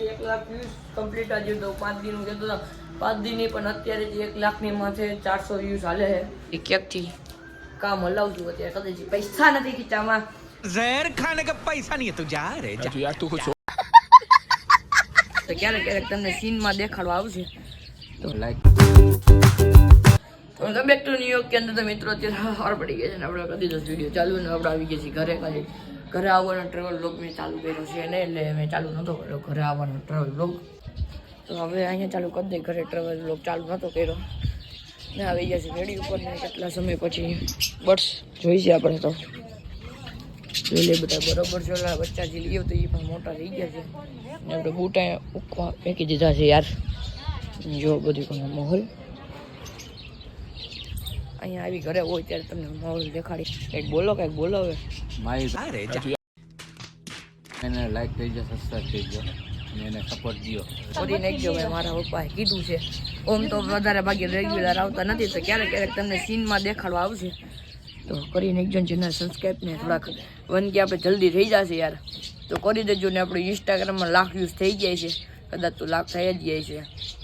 જે એક lakh views complete આજે તો પાંચ દિનનું કહેતો હતો પાંચ દિન પણ અત્યારે જે એક લાખની માથે ચારસો વ્યૂઝ હાલે છે. એ ક્યાંકથી કામ હલાવતું અત્યારે કદાચ પૈસા નથી ખીચામાં. ઝેર ખાને કે પૈસા નહીં તો જા રે યાર તું તો ક્યારેક ક્યારેક તમને સીનમાં દેખાડવા આવશે. તો like welcome back to New York કે અંદર તો મિત્રો અત્યારે હાર પડી ગયા છે ને આપણે કદી તો વીડિયો ચાલુ ને આપણે આવી ગયા છીએ ઘરે ખાલી ઘરે આવવાનો ટ્રાવેલ બ્લોગ મેં ચાલુ કર્યો છે ને, એટલે મેં ચાલુ નહોતો કર્યો. ઘરે આવવાનો ટ્રાવેલ બ્લોગ તો હવે અહીંયા ચાલુ કરી દઈ ઘરે ટ્રાવેલ બ્લોગ ચાલુ નહોતો કર્યો. ને આવી ગયા છે રેડી ઉપર ને કેટલા સમય પછી બસ જોઈ છે આપણે તો. જોઈ લે બધા બરોબર છે, ઓલા બચ્ચા જે લીયો તો એ પણ મોટા થઈ ગયા છે. ને આપણે બૂટા ઉખવા ફેંકી દીધા છે યાર. જો બધું માહોલ. અહીંયા આવી ઘરે હોય ત્યારે તમને માહોલ દેખાડી કંઈક બોલો કંઈક બોલો હવે. મારી એને લાઈક થઈ જશે સબસ્ક્રાઈબ થઈ જશે. એને સપોર્ટ દો કરી નાખજો ભાઈ મારા પપ્પાએ કીધું છે. ઓમ તો વધારે ભાગે રેગ્યુલર આવતા નથી તો ક્યારેક ક્યારેક તમને સીનમાં દેખાડવા આવશે. તો કરી જેના સબસ્ક્રાઈબ ને થોડાક વનગી આપણે જલ્દી થઈ જશે યાર. તો કરી દેજો ને આપણું ઇન્સ્ટાગ્રામમાં લાખ યુઝ થઈ જાય છે. કદાચ તો લાખ થઈ જ જાય છે.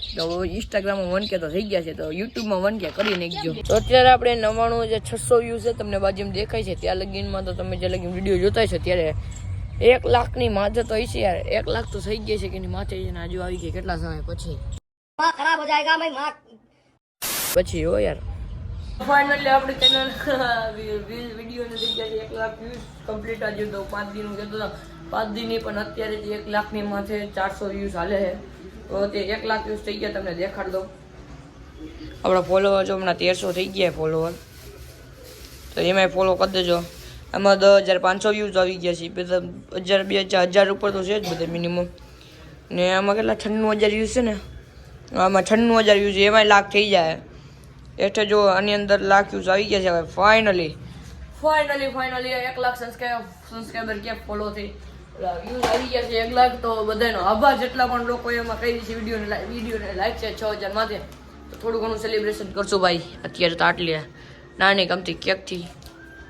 તો ઇન્સ્ટાગ્રામમાં વન કે તો થઈ ગયા છે તો યુટ્યુબમાં વન કે કરી નાખજો તો અત્યારે આપણે નવ્વાણું જે છસો વ્યૂ છે તમને બાજુમાં દેખાય છે ત્યાં લગીનમાં તો તમે જે લગીન વીડિયો જોતા છો ત્યારે એક લાખની માથે તો છે યાર. એક લાખ તો થઈ ગયા છે કે એની માથે છે ને હજુ આવી ગયા કેટલા સમય પછી? ખરાબ હો જાયગા ભાઈ માથ પછી હો યાર. ફાઇનલી આપણે ચેનલ વીડિયો થઈ ગયા છે એક લાખ વ્યૂઝ કમ્પ્લીટ આજે તો પાંચ દિનનું કહેતો હતા પાંચ દિનની પણ અત્યારે એક લાખની માથે ચારસો વ્યૂઝ હાલે છે. તો તે એક લાખ વ્યૂઝ થઈ ગયા, તમને દેખાડ દો આપણા ફોલોવર જો હમણાં તેરસો થઈ ગયા ફોલોવર તો એમાંય ફોલો કરી દેજો. આમાં દસ હજાર પાંચસો વ્યૂઝ આવી ગયા છે. હજાર, બે હજાર હજાર ઉપર તો છે જ બધે મિનિમમ ને આમાં કેટલા? છન્નું હજાર વ્યૂઝ છે ને? આમાં છન્નું હજાર વ્યૂઝ એમાંય લાખ થઈ જાય. એટલે જો આની અંદર લાખ વ્યૂઝ આવી ગયા છે હવે. ફાઇનલી ફાઇનલી ફાઇનલી એક લાખ સબસ્ક્રાઈબ સબસ્ક્રાઈબર ક્યાં ફોલો થઈ? વ્યૂઝ આવી ગયા છે એક લાખ, તો બધાનો આભાર. જેટલા પણ લોકો એમાં કરી છે વિડીયોને વિડીયોને લાઈક છે છ હજાર માથે તો થોડું ઘણું સેલિબ્રેશન કરશું ભાઈ. અત્યારે તો આટલી નાની ગમતી કેકથી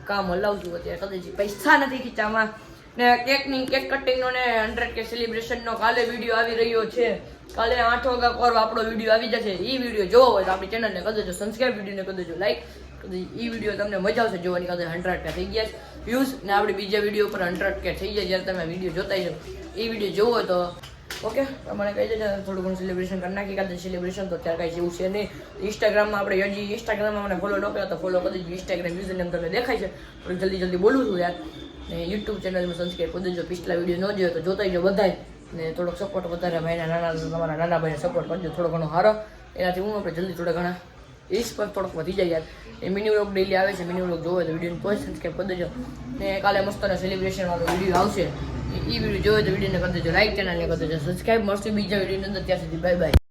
કામ હલાવું છું અત્યારે. કદાચ પૈસા નથી ખીચામાં. ને કેકની કેક કટિંગનો ને હંડ્રેડ કે સેલિબ્રેશનનો કાલે વીડિયો આવી રહ્યો છે. કાલે આઠ વાગ્યા પર આપણો વીડિયો આવી જશે. એ વીડિયો જોવો હોય તો આપણી ચેનલને કરી દેજો. સબસ્ક્રાઈબ વિડીયોને કરી દેજો. લાઈક એ વીડિયો તમને મજા આવશે જોવાની. કાલે હંડ્રેડ કે થઈ ગયા વ્યૂઝ ને આપણે બીજા વીડિયો પર હંડ્રેડ કે થઈ જાય જ્યારે તમે વીડિયો જોતા છો. એ વીડિયો જોવો હોય તો ઓકે તમારે કહી દેજો. થોડું ઘણું સેલિબ્રેશન કરી નાખી કાલે સેલિબ્રેશન તો ત્યારે કાંઈ જેવું છે નહીં. ઇન્સ્ટાગ્રામમાં આપણે હજી ઇન્સ્ટાગ્રામમાં મને ફોલો ન કર્યો તો ફોલો કરી દેજો. ઇન્સ્ટાગ્રામ યુઝર નેમ તમને દેખાય છે. જલ્દી જલ્દી બોલું છું યાર. ને યુટ્યુબ ચેનલમાં સબસ્ક્રાઈબ કરી દેજો. પિછલા વીડિયો ન જોયો તો જોતા જો બધાય. ને થોડોક સપોર્ટ વધારે ભાઈના નાના તમારા નાના ભાઈને સપોર્ટ કરજો, થોડો ઘણો સારો એનાથી હું આપણે જલ્દી થોડા ઘણા. ઇસ પર થોડોક વધી જાય યાર. એ મિની વ્લોગ ડેલી આવે છે મિની વ્લોગ જોવો તો વિડીયોને કોઈ સબસ્ક્રાઈબ કરી દેજો. ને કાલે મસ્તનો સેલિબ્રેશનવાળો વીડિયો આવશે. એ વીડિયો જોવો તો વિડીયોને કરી દેજો લાઈક ચેનલને કરી દેજો સબસ્ક્રાઈબ મળશે બીજા વિડીયોની અંદર. ત્યાં સુધી બાય બાય